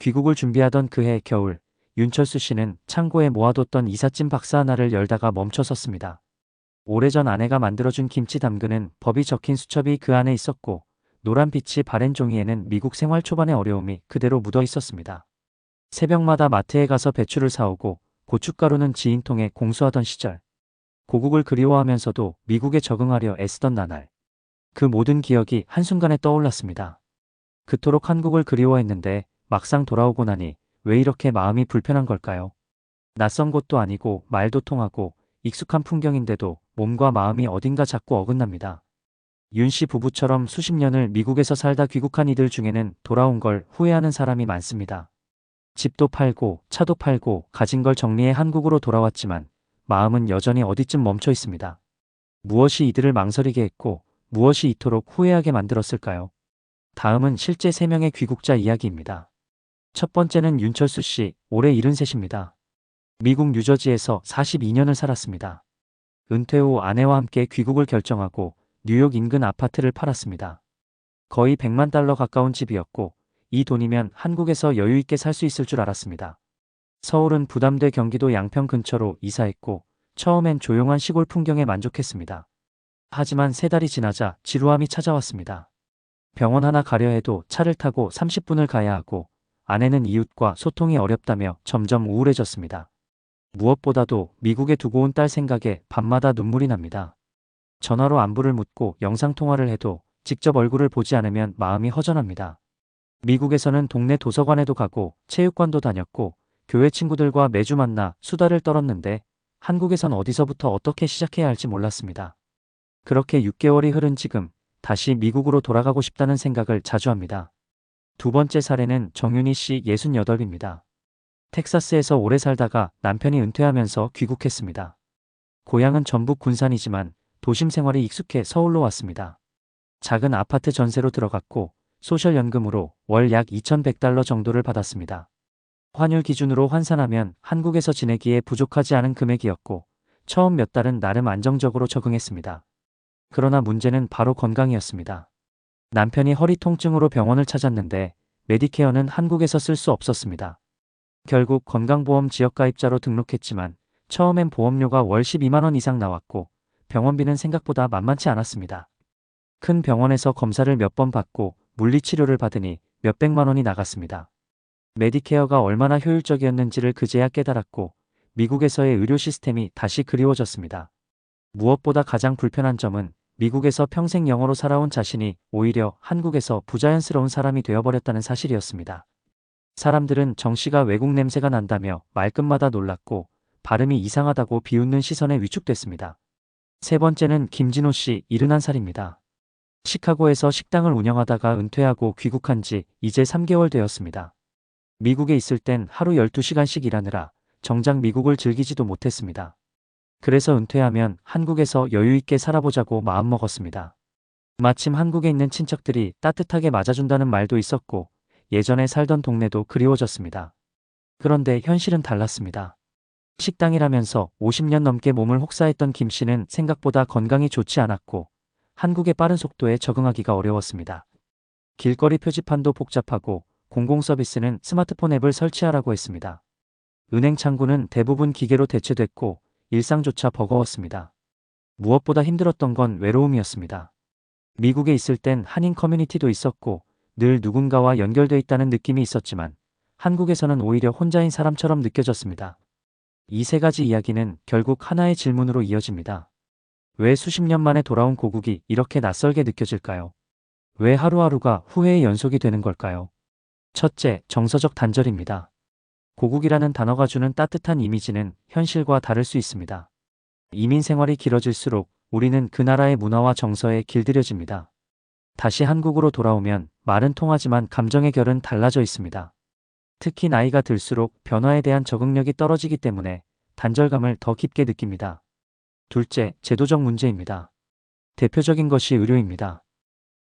귀국을 준비하던 그해 겨울 윤철수 씨는 창고에 모아뒀던 이삿짐 박스 하나를 열다가 멈춰섰습니다. 오래전 아내가 만들어준 김치 담그는 법이 적힌 수첩이 그 안에 있었고 노란 빛이 바랜 종이에는 미국 생활 초반의 어려움이 그대로 묻어 있었습니다. 새벽마다 마트에 가서 배추를 사오고 고춧가루는 지인통에 공수하던 시절. 고국을 그리워하면서도 미국에 적응하려 애쓰던 나날. 그 모든 기억이 한순간에 떠올랐습니다. 그토록 한국을 그리워했는데 막상 돌아오고 나니 왜 이렇게 마음이 불편한 걸까요? 낯선 곳도 아니고 말도 통하고 익숙한 풍경인데도 몸과 마음이 어딘가 자꾸 어긋납니다. 윤 씨 부부처럼 수십 년을 미국에서 살다 귀국한 이들 중에는 돌아온 걸 후회하는 사람이 많습니다. 집도 팔고 차도 팔고 가진 걸 정리해 한국으로 돌아왔지만 마음은 여전히 어디쯤 멈춰 있습니다. 무엇이 이들을 망설이게 했고 무엇이 이토록 후회하게 만들었을까요? 다음은 실제 3명의 귀국자 이야기입니다. 첫 번째는 윤철수 씨, 올해 73입니다. 미국 뉴저지에서 42년을 살았습니다. 은퇴 후 아내와 함께 귀국을 결정하고 뉴욕 인근 아파트를 팔았습니다. 거의 100만 달러 가까운 집이었고 이 돈이면 한국에서 여유 있게 살 수 있을 줄 알았습니다. 서울은 부담돼 경기도 양평 근처로 이사했고 처음엔 조용한 시골 풍경에 만족했습니다. 하지만 세 달이 지나자 지루함이 찾아왔습니다. 병원 하나 가려 해도 차를 타고 30분을 가야 하고 아내는 이웃과 소통이 어렵다며 점점 우울해졌습니다. 무엇보다도 미국에 두고 온 딸 생각에 밤마다 눈물이 납니다. 전화로 안부를 묻고 영상통화를 해도 직접 얼굴을 보지 않으면 마음이 허전합니다. 미국에서는 동네 도서관에도 가고 체육관도 다녔고 교회 친구들과 매주 만나 수다를 떨었는데 한국에선 어디서부터 어떻게 시작해야 할지 몰랐습니다. 그렇게 6개월이 흐른 지금 다시 미국으로 돌아가고 싶다는 생각을 자주 합니다. 두 번째 사례는 정윤희 씨 68입니다. 텍사스에서 오래 살다가 남편이 은퇴하면서 귀국했습니다. 고향은 전북 군산이지만 도심 생활이 익숙해 서울로 왔습니다. 작은 아파트 전세로 들어갔고 소셜연금으로 월 약 2,100달러 정도를 받았습니다. 환율 기준으로 환산하면 한국에서 지내기에 부족하지 않은 금액이었고 처음 몇 달은 나름 안정적으로 적응했습니다. 그러나 문제는 바로 건강이었습니다. 남편이 허리 통증으로 병원을 찾았는데 메디케어는 한국에서 쓸 수 없었습니다. 결국 건강보험 지역가입자로 등록했지만 처음엔 보험료가 월 12만원 이상 나왔고 병원비는 생각보다 만만치 않았습니다. 큰 병원에서 검사를 몇 번 받고 물리치료를 받으니 몇백만 원이 나갔습니다. 메디케어가 얼마나 효율적이었는지를 그제야 깨달았고 미국에서의 의료 시스템이 다시 그리워졌습니다. 무엇보다 가장 불편한 점은 미국에서 평생 영어로 살아온 자신이 오히려 한국에서 부자연스러운 사람이 되어버렸다는 사실이었습니다. 사람들은 정 씨가 외국 냄새가 난다며 말끝마다 놀랐고 발음이 이상하다고 비웃는 시선에 위축됐습니다. 세 번째는 김진호 씨 71살입니다. 시카고에서 식당을 운영하다가 은퇴하고 귀국한 지 이제 3개월 되었습니다. 미국에 있을 땐 하루 12시간씩 일하느라 정작 미국을 즐기지도 못했습니다. 그래서 은퇴하면 한국에서 여유있게 살아보자고 마음먹었습니다. 마침 한국에 있는 친척들이 따뜻하게 맞아준다는 말도 있었고 예전에 살던 동네도 그리워졌습니다. 그런데 현실은 달랐습니다. 식당이라면서 50년 넘게 몸을 혹사했던 김 씨는 생각보다 건강이 좋지 않았고 한국의 빠른 속도에 적응하기가 어려웠습니다. 길거리 표지판도 복잡하고 공공서비스는 스마트폰 앱을 설치하라고 했습니다. 은행 창구는 대부분 기계로 대체됐고 일상조차 버거웠습니다. 무엇보다 힘들었던 건 외로움이었습니다. 미국에 있을 땐 한인 커뮤니티도 있었고 늘 누군가와 연결돼 있다는 느낌이 있었지만 한국에서는 오히려 혼자인 사람처럼 느껴졌습니다. 이 세 가지 이야기는 결국 하나의 질문으로 이어집니다. 왜 수십 년 만에 돌아온 고국이 이렇게 낯설게 느껴질까요? 왜 하루하루가 후회의 연속이 되는 걸까요? 첫째, 정서적 단절입니다. 고국이라는 단어가 주는 따뜻한 이미지는 현실과 다를 수 있습니다. 이민 생활이 길어질수록 우리는 그 나라의 문화와 정서에 길들여집니다. 다시 한국으로 돌아오면 말은 통하지만 감정의 결은 달라져 있습니다. 특히 나이가 들수록 변화에 대한 적응력이 떨어지기 때문에 단절감을 더 깊게 느낍니다. 둘째, 제도적 문제입니다. 대표적인 것이 의료입니다.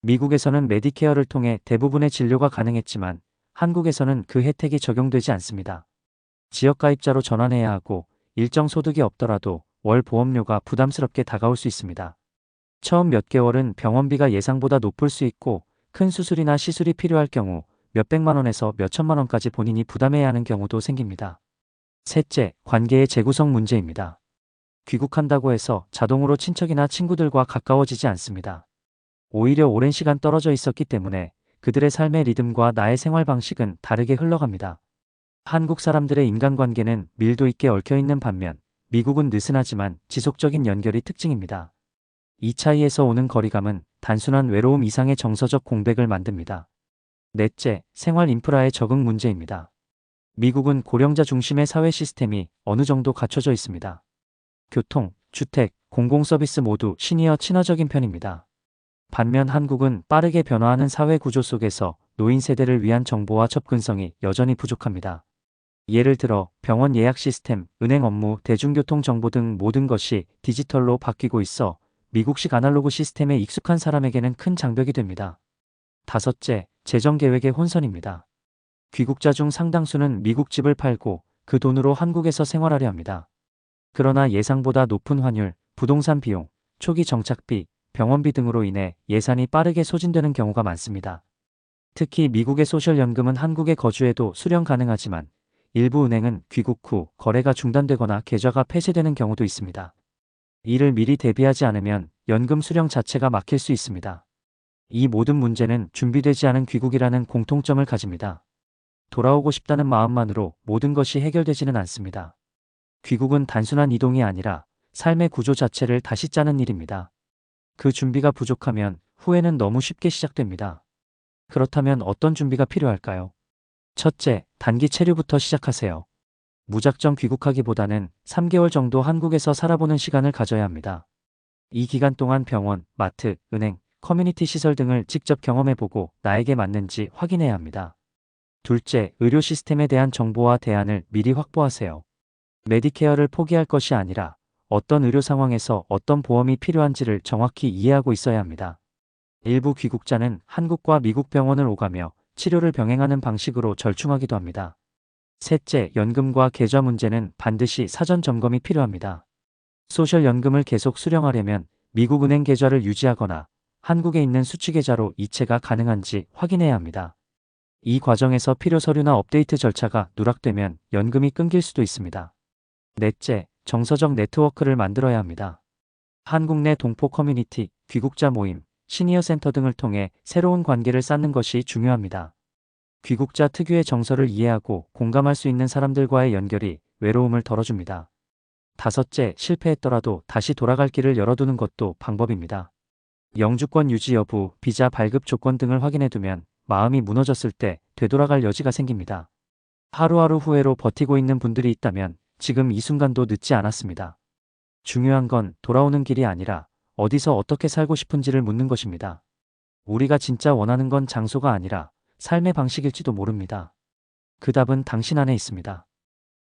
미국에서는 메디케어를 통해 대부분의 진료가 가능했지만 한국에서는 그 혜택이 적용되지 않습니다. 지역가입자로 전환해야 하고 일정 소득이 없더라도 월 보험료가 부담스럽게 다가올 수 있습니다. 처음 몇 개월은 병원비가 예상보다 높을 수 있고 큰 수술이나 시술이 필요할 경우 몇백만 원에서 몇천만 원까지 본인이 부담해야 하는 경우도 생깁니다. 셋째, 관계의 재구성 문제입니다. 귀국한다고 해서 자동으로 친척이나 친구들과 가까워지지 않습니다. 오히려 오랜 시간 떨어져 있었기 때문에 그들의 삶의 리듬과 나의 생활 방식은 다르게 흘러갑니다. 한국 사람들의 인간관계는 밀도 있게 얽혀있는 반면 미국은 느슨하지만 지속적인 연결이 특징입니다. 이 차이에서 오는 거리감은 단순한 외로움 이상의 정서적 공백을 만듭니다. 넷째, 생활 인프라의 적응 문제입니다. 미국은 고령자 중심의 사회 시스템이 어느 정도 갖춰져 있습니다. 교통, 주택, 공공서비스 모두 시니어 친화적인 편입니다. 반면 한국은 빠르게 변화하는 사회 구조 속에서 노인 세대를 위한 정보와 접근성이 여전히 부족합니다. 예를 들어 병원 예약 시스템, 은행 업무, 대중교통 정보 등 모든 것이 디지털로 바뀌고 있어 미국식 아날로그 시스템에 익숙한 사람에게는 큰 장벽이 됩니다. 다섯째, 재정 계획의 혼선입니다. 귀국자 중 상당수는 미국 집을 팔고 그 돈으로 한국에서 생활하려 합니다. 그러나 예상보다 높은 환율, 부동산 비용, 초기 정착비, 병원비 등으로 인해 예산이 빠르게 소진되는 경우가 많습니다. 특히 미국의 소셜연금은 한국에 거주해도 수령 가능하지만 일부 은행은 귀국 후 거래가 중단되거나 계좌가 폐쇄되는 경우도 있습니다. 이를 미리 대비하지 않으면 연금 수령 자체가 막힐 수 있습니다. 이 모든 문제는 준비되지 않은 귀국이라는 공통점을 가집니다. 돌아오고 싶다는 마음만으로 모든 것이 해결되지는 않습니다. 귀국은 단순한 이동이 아니라 삶의 구조 자체를 다시 짜는 일입니다. 그 준비가 부족하면 후회는 너무 쉽게 시작됩니다. 그렇다면 어떤 준비가 필요할까요? 첫째, 단기 체류부터 시작하세요. 무작정 귀국하기보다는 3개월 정도 한국에서 살아보는 시간을 가져야 합니다. 이 기간 동안 병원, 마트, 은행, 커뮤니티 시설 등을 직접 경험해보고 나에게 맞는지 확인해야 합니다. 둘째, 의료 시스템에 대한 정보와 대안을 미리 확보하세요. 메디케어를 포기할 것이 아니라 어떤 의료 상황에서 어떤 보험이 필요한지를 정확히 이해하고 있어야 합니다. 일부 귀국자는 한국과 미국 병원을 오가며 치료를 병행하는 방식으로 절충하기도 합니다. 셋째, 연금과 계좌 문제는 반드시 사전 점검이 필요합니다. 소셜연금을 계속 수령하려면 미국 은행 계좌를 유지하거나 한국에 있는 수취 계좌로 이체가 가능한지 확인해야 합니다. 이 과정에서 필요 서류나 업데이트 절차가 누락되면 연금이 끊길 수도 있습니다. 넷째, 정서적 네트워크를 만들어야 합니다. 한국 내 동포 커뮤니티, 귀국자 모임, 시니어 센터 등을 통해 새로운 관계를 쌓는 것이 중요합니다. 귀국자 특유의 정서를 이해하고 공감할 수 있는 사람들과의 연결이 외로움을 덜어줍니다. 다섯째, 실패했더라도 다시 돌아갈 길을 열어두는 것도 방법입니다. 영주권 유지 여부, 비자 발급 조건 등을 확인해두면 마음이 무너졌을 때 되돌아갈 여지가 생깁니다. 하루하루 후회로 버티고 있는 분들이 있다면 지금 이 순간도 늦지 않았습니다. 중요한 건 돌아오는 길이 아니라 어디서 어떻게 살고 싶은지를 묻는 것입니다. 우리가 진짜 원하는 건 장소가 아니라 삶의 방식일지도 모릅니다. 그 답은 당신 안에 있습니다.